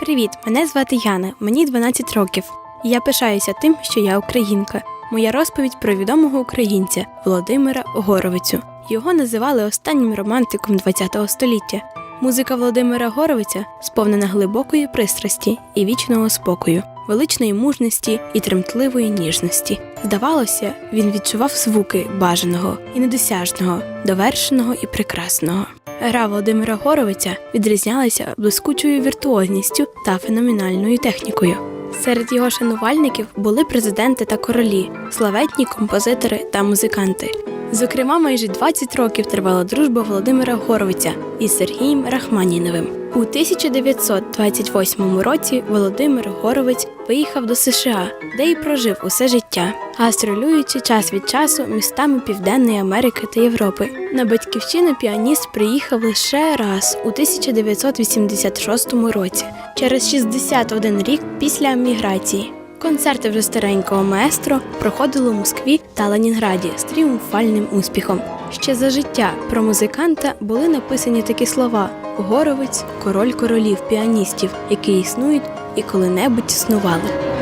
Привіт! Мене звати Яна, мені 12 років. Я пишаюся тим, що я українка. Моя розповідь про відомого українця Володимира Горовицю. Його називали останнім романтиком ХХ століття. Музика Володимира Горовиця сповнена глибокої пристрасті і вічного спокою, величної мужності і тремтливої ніжності. Здавалося, він відчував звуки бажаного і недосяжного, довершеного і прекрасного. Гра Володимира Горовиця відрізнялася блискучою віртуозністю та феноменальною технікою. Серед його шанувальників були президенти та королі, славетні композитори та музиканти. Зокрема, майже 20 років тривала дружба Володимира Горовиця із Сергієм Рахманіновим. У 1928 році Володимир Горовець виїхав до США, де й прожив усе життя, гастролюючи час від часу містами Південної Америки та Європи. На батьківщину піаніст приїхав лише раз у 1986 році, через 61 рік після еміграції. Концерти вже старенького маестро проходили у Москві та Ленінграді з тріумфальним успіхом. Ще за життя про музиканта були написані такі слова: Горовець, король королів піаністів, які існують і коли-небудь існували.